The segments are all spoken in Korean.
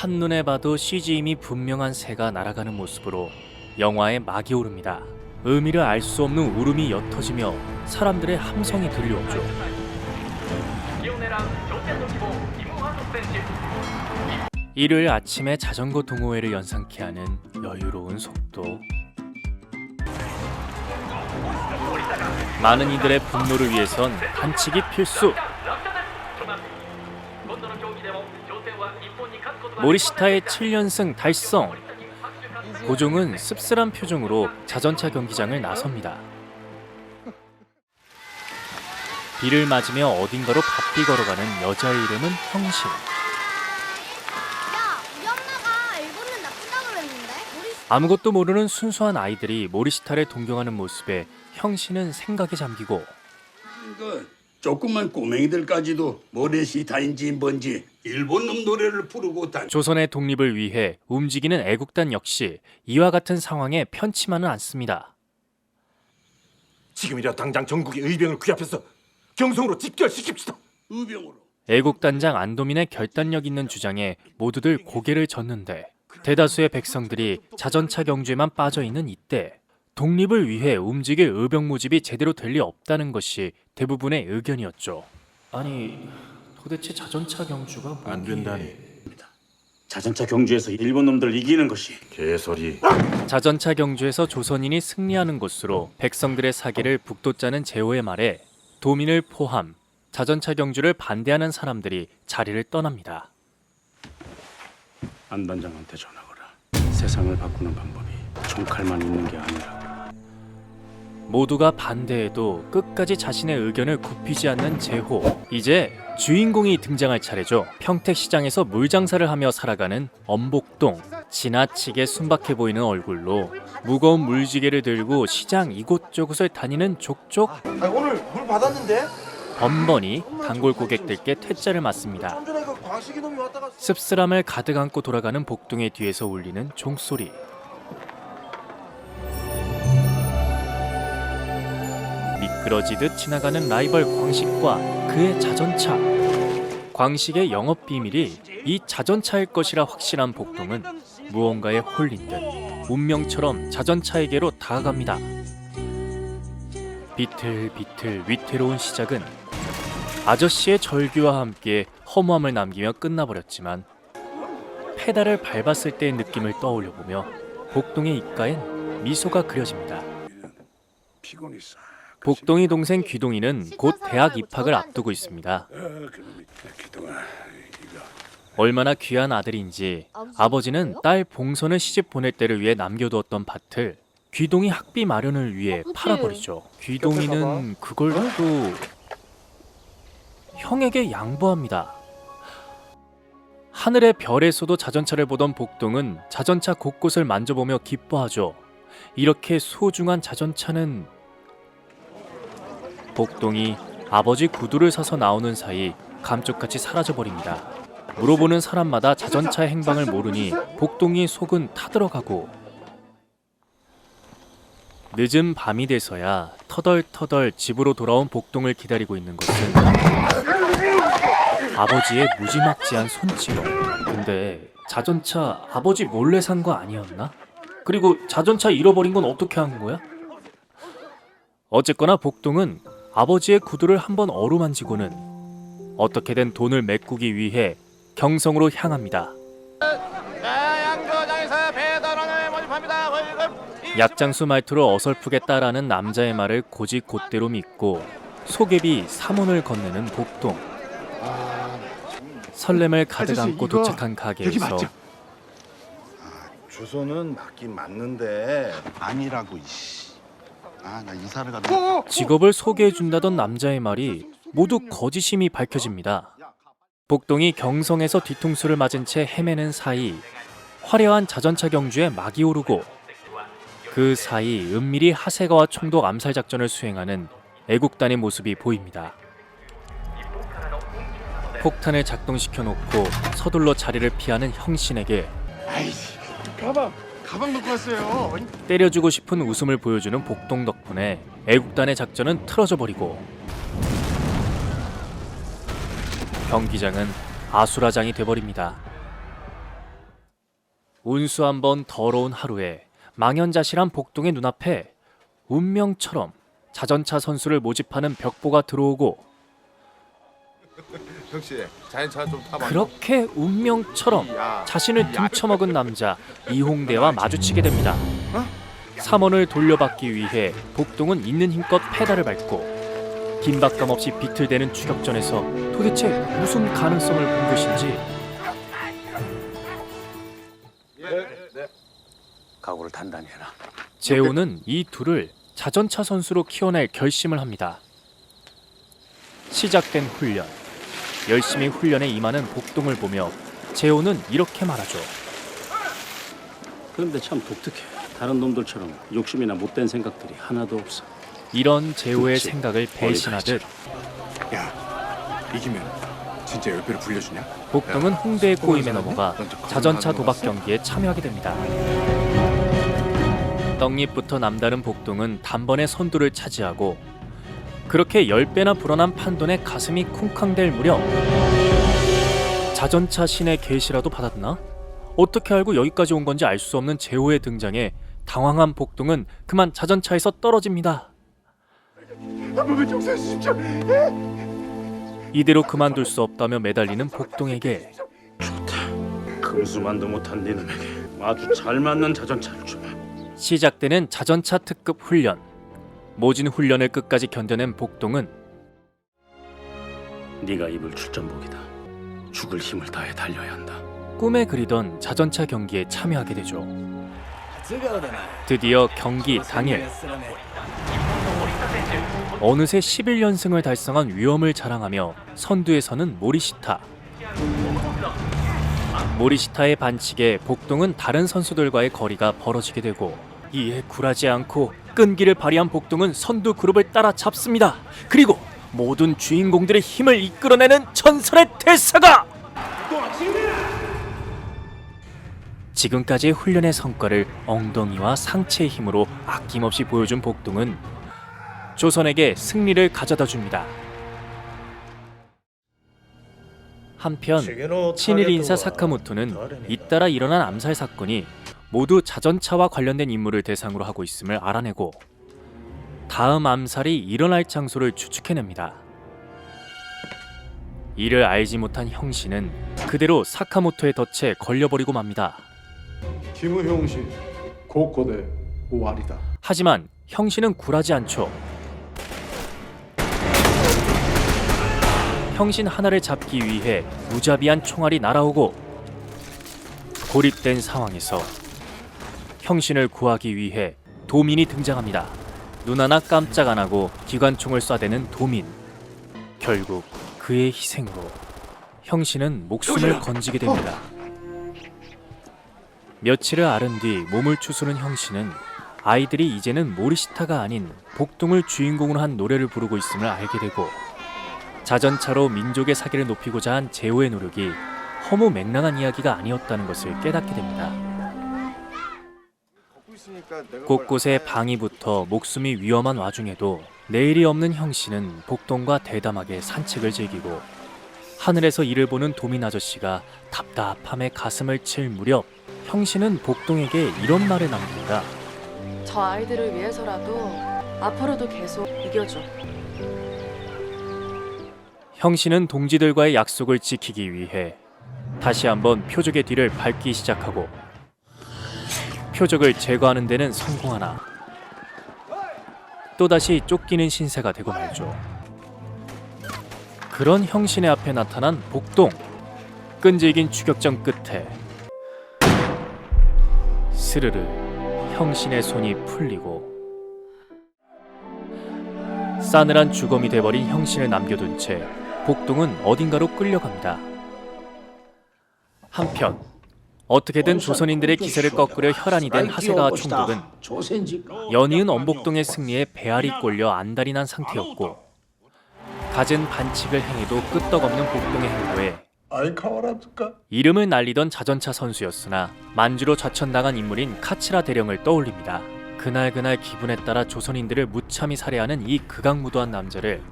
한눈에 봐도 CG임이 분명한 새가 날아가는 모습으로 영화의 막이 오릅니다. 의미를 알 수 없는 울음이 옅어지며 사람들의 함성이 들려오죠. 일요일 아침에 자전거 동호회를 연상케 하는 여유로운 속도. 많은 이들의 분노를 위해선 반칙이 필수. 모리시타의 7연승 달성. 고종은 씁쓸한 표정으로 자전차 경기장을 나섭니다. 비를 맞으며 어딘가로 바삐 걸어가는 여자 이름은 형실. 아무것도 모르는 순수한 아이들이 모리시타를 동경하는 모습에 형씨는 생각에 잠기고 조그만 꼬맹이들까지도 모래시타인지 뭔지 일본 놈 노래를 부르고 단 조선의 독립을 위해 움직이는 애국단 역시 이와 같은 상황에 편치만은 않습니다. 지금이라 당장 전국의 의병을 규합해서 경성으로 집결시킵시다. 의병으로 애국단장 안도민의 결단력 있는 주장에 모두들 고개를 젓는데 대다수의 백성들이 자전차 경주에만 빠져 있는 이때 독립을 위해 움직일 의병 모집이 제대로 될 리 없다는 것이 대부분의 의견이었죠. 아니 도대체 자전차 경주가 뭐기에 안 된다니. 자전차 경주에서 일본 놈들 이기는 것이 개소리. 자전차 경주에서 조선인이 승리하는 곳으로 백성들의 사기를 북돋자는 제호의 말에 도민을 포함 자전차 경주를 반대하는 사람들이 자리를 떠납니다. 안 단장한테 전하거라. 세상을 바꾸는 방법이 총칼만 있는 게 아니라 모두가 반대해도 끝까지 자신의 의견을 굽히지 않는 제호. 이제 주인공이 등장할 차례죠. 평택시장에서 물장사를 하며 살아가는 엄복동. 지나치게 순박해 보이는 얼굴로 무거운 물지개를 들고 시장 이곳저곳을 다니는 족족 아, 오늘 물 받았는데? 번번이 단골 고객들께 퇴짜를 맞습니다. 그 씁쓸함을 가득 안고 돌아가는 복동의 뒤에서 울리는 종소리. 미끄러지듯 지나가는 라이벌 광식과 그의 자전차. 광식의 영업 비밀이 이 자전차일 것이라 확신한 복동은 무언가에 홀린 듯 운명처럼 자전차에게로 다가갑니다. 비틀비틀 위태로운 시작은 아저씨의 절규와 함께 허무함을 남기며 끝나버렸지만 페달을 밟았을 때의 느낌을 떠올려 보며 복동의 입가엔 미소가 그려집니다. 피곤이 싹 복동이 동생 귀동이는 곧 대학 입학을 앞두고 있습니다. 아, 이거 얼마나 귀한 아들인지 아버지는 딸 봉선을 시집 보낼 때를 위해 남겨두었던 밭을 귀동이 학비 마련을 위해 팔아버리죠. 귀동이는 그걸 또 형에게 양보합니다. 하늘의 별에서도 자전차를 보던 복동은 자전차 곳곳을 만져보며 기뻐하죠. 이렇게 소중한 자전차는 복동이 아버지 구두를 사서 나오는 사이 감쪽같이 사라져버립니다. 물어보는 사람마다 자전차의 행방을 모르니 복동이 속은 타들어가고 늦은 밤이 돼서야 터덜터덜 집으로 돌아온 복동을 기다리고 있는 것은 아버지의 무지막지한 손찌검. 근데 자전차 아버지 몰래 산 거 아니었나? 그리고 자전차 잃어버린 건 어떻게 한 거야? 어쨌거나 복동은 아버지의 구두를 한번 어루만지고는 어떻게든 돈을 메꾸기 위해 경성으로 향합니다. 약장수 말투로 어설프게 따라하는 남자의 말을 고지 곧대로 믿고 소개비 3원을 건네는 복동. 설렘을 가득 아저씨, 안고 이거 도착한 여기 가게에서 맞죠? 주소는 맞긴 맞는데 아니라고 이씨. 아 나 이사를 가도 직업을 소개해준다던 남자의 말이 모두 거짓임이 밝혀집니다. 복동이 경성에서 뒤통수를 맞은 채 헤매는 사이 화려한 자전차 경주에 막이 오르고 그 사이 은밀히 하세가와 총독 암살 작전을 수행하는 애국단의 모습이 보입니다. 폭탄을 작동시켜 놓고 서둘러 자리를 피하는 형신에게 아이씨 가방 가방 놓고 왔어요. 때려주고 싶은 웃음을 보여주는 복동 덕분에 애국단의 작전은 틀어져 버리고 경기장은 아수라장이 돼버립니다. 운수 한번 더러운 하루에 망연자실한 복동의 눈앞에 운명처럼 자전차 선수를 모집하는 벽보가 들어오고 형씨 자연차 좀 타봐. 그렇게 운명처럼 야. 자신을 등쳐먹은 남자 이홍대와 마주치게 됩니다. 3원을 돌려받기 위해 복동은 있는 힘껏 페달을 밟고 긴박감 없이 비틀대는 추격전에서 도대체 무슨 가능성을 본 것인지 각오를 단단히 해라. 재호는 이 둘을 자전차 선수로 키워낼 결심을 합니다. 시작된 훈련. 열심히 훈련에 임하는 복동을 보며 재호는 이렇게 말하죠. 그런데 참 독특해. 다른 놈들처럼 욕심이나 못된 생각들이 하나도 없어. 이런 재호의 그치. 생각을 배신하듯 야, 이기면 진짜 열 배로 불려주냐? 복동은 홍대의 꼬임에 넘어가 자전차 도박 경기에 참여하게 됩니다. 떡잎부터 남다른 복동은 단번에 선두를 차지하고 그렇게 10배나 불어난 판돈의 가슴이 쿵쾅댈 무렵 자전차 신의 계시라도 받았나? 어떻게 알고 여기까지 온 건지 알 수 없는 제호의 등장에 당황한 복동은 그만 자전차에서 떨어집니다. 이대로 그만둘 수 없다며 매달리는 복동에게 금수만도 못한 네 놈에게 아주 잘 맞는 자전차를 주마. 시작되는 자전차 특급 훈련. 모진 훈련을 끝까지 견뎌낸 복동은 네가 입을 출전복이다. 죽을 힘을 다해 달려야 한다. 꿈에 그리던 자전차 경기에 참여하게 되죠. 드디어 경기 당일 어느새 11연승을 달성한 위엄을 자랑하며 선두에 서는 모리시타. 모리시타의 반칙에 복동은 다른 선수들과의 거리가 벌어지게 되고 이에 굴하지 않고 끈기를 발휘한 복동은 선두 그룹을 따라 잡습니다. 그리고 모든 주인공들의 힘을 이끌어내는 전설의 대사가 지금까지의 훈련의 성과를 엉덩이와 상체의 힘으로 아낌없이 보여준 복동은 조선에게 승리를 가져다 줍니다. 한편 친일 인사 사카모토는 잇따라 일어난 암살 사건이 모두 자전차와 관련된 인물을 대상으로 하고 있음을 알아내고 다음 암살이 일어날 장소를 추측해냅니다. 이를 알지 못한 형씨는 그대로 사카모토의 덫에 걸려버리고 맙니다. 김우형씨 고코대 오알이다. 하지만 형씨는 굴하지 않죠. 형신 하나를 잡기 위해 무자비한 총알이 날아오고 고립된 상황에서 형신을 구하기 위해 도민이 등장합니다. 눈 하나 깜짝 안 하고 기관총을 쏴대는 도민. 결국 그의 희생으로 형신은 목숨을 건지게 됩니다. 며칠을 앓은 뒤 몸을 추스른 형씨는 아이들이 이제는 모리시타가 아닌 복동을 주인공으로 한 노래를 부르고 있음을 알게 되고 자전차로 민족의 사기를 높이고자 한 제호의 노력이 허무 맹랑한 이야기가 아니었다는 것을 깨닫게 됩니다. 곳곳에 방위부터 목숨이 위험한 와중에도 내일이 없는 형 씨는 복동과 대담하게 산책을 즐기고 하늘에서 이를 보는 도민 아저씨가 답답함에 가슴을 칠 무렵 형 씨는 복동에게 이런 말을 남깁니다. 저 아이들을 위해서라도 앞으로도 계속 이겨줘. 형 씨는 동지들과의 약속을 지키기 위해 다시 한번 표적의 뒤를 밟기 시작하고 표적을 제거하는 데는 성공하나 또다시 쫓기는 신세가 되고 말죠. 그런 형신의 앞에 나타난 복동 끈질긴 추격전 끝에 스르르 형신의 손이 풀리고 싸늘한 주검이 돼버린 형신을 남겨둔 채 복동은 어딘가로 끌려갑니다. 한편 어떻게든 조선인들의 기세를 꺾으려 혈안이 된 하세가와 총독은 연이은 엄복동의 승리에 배알이 꼴려 안달이 난 상태였고 갖은 반칙을 행해도 끄떡없는 복동의 행보에 이름을 날리던 자전차 선수였으나 만주로 좌천당한 인물인 카츠라 대령을 떠올립니다. 그날 그날 기분에 따라 조선인들을 무참히 살해하는 이 극악무도한 남자를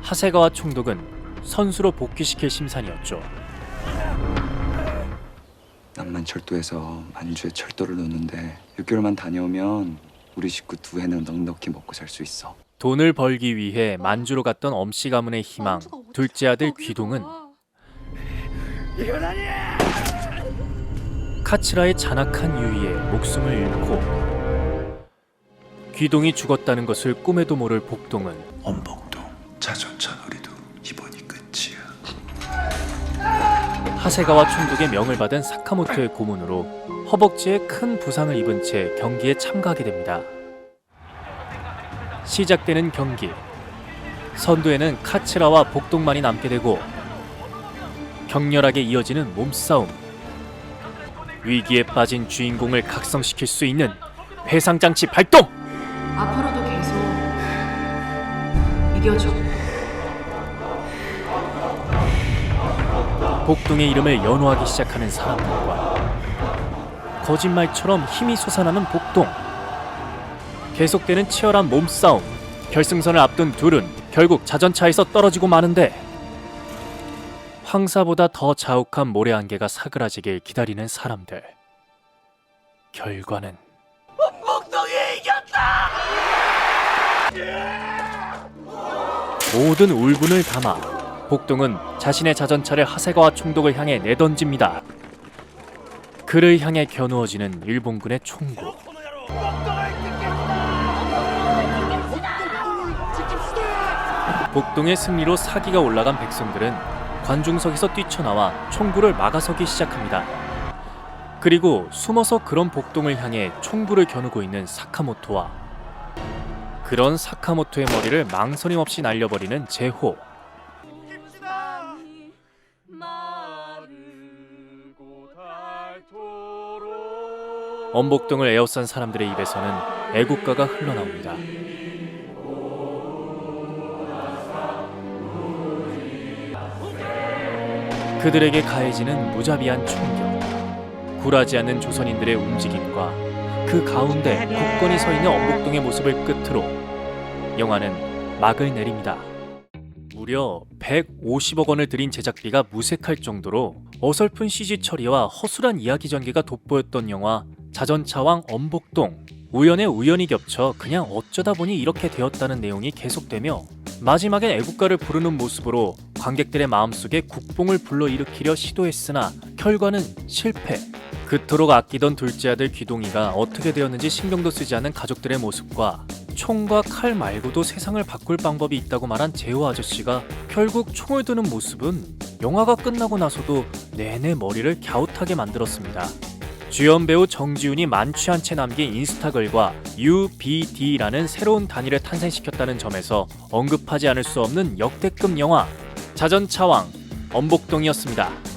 하세가와 총독은 선수로 복귀시킬 심산이었죠. 낭만철도에서 만주에 철도를 놓는데 6개월만 다녀오면 우리 식구 두 해는 넉넉히 먹고 살 수 있어. 돈을 벌기 위해 만주로 갔던 엄씨 가문의 희망. 둘째 아들 귀동은 카츠라의 잔악한 유의에 목숨을 잃고 귀동이 죽었다는 것을 꿈에도 모를 복동은 엄복동 자전차 놀 하세가와 총독의 명을 받은 사카모토의 고문으로 허벅지에 큰 부상을 입은 채 경기에 참가하게 됩니다. 시작되는 경기. 선두에는 카츠라와 복동만이 남게 되고 격렬하게 이어지는 몸싸움. 위기에 빠진 주인공을 각성시킬 수 있는 회상장치 발동! 앞으로도 계속 이겨줘. 복동의 이름을 연호하기 시작하는 사람들과 거짓말처럼 힘이 솟아나는 복동. 계속되는 치열한 몸싸움. 결승선을 앞둔 둘은 결국 자전차에서 떨어지고 마는데 황사보다 더 자욱한 모래 안개가 사그라지길 기다리는 사람들. 결과는 모든 울분을 담아 복동은 자신의 자전차를 하세가와 총독을 향해 내던집니다. 그를 향해 겨누어지는 일본군의 총구. 복동의 승리로 사기가 올라간 백성들은 관중석에서 뛰쳐나와 총구를 막아서기 시작합니다. 그리고 숨어서 그런 복동을 향해 총구를 겨누고 있는 사카모토와 그런 사카모토의 머리를 망설임 없이 날려버리는 제호. 엄복동을 에워싼 사람들의 입에서는 애국가가 흘러나옵니다. 그들에게 가해지는 무자비한 충격, 굴하지 않는 조선인들의 움직임과 그 가운데 굳건히 서 있는 엄복동의 모습을 끝으로 영화는 막을 내립니다. 무려 150억 원을 들인 제작비가 무색할 정도로 어설픈 CG 처리와 허술한 이야기 전개가 돋보였던 영화 자전차왕 엄복동 우연에 우연히 겹쳐 그냥 어쩌다 보니 이렇게 되었다는 내용이 계속되며 마지막엔 애국가를 부르는 모습으로 관객들의 마음속에 국뽕을 불러일으키려 시도했으나 결과는 실패 그토록 아끼던 둘째 아들 귀동이가 어떻게 되었는지 신경도 쓰지 않은 가족들의 모습과 총과 칼 말고도 세상을 바꿀 방법이 있다고 말한 제호 아저씨가 결국 총을 드는 모습은 영화가 끝나고 나서도 내내 머리를 갸웃하게 만들었습니다. 주연 배우 정지훈이 만취한 채 남긴 인스타글과 UBD라는 새로운 단위를 탄생시켰다는 점에서 언급하지 않을 수 없는 역대급 영화 자전차왕 엄복동이었습니다.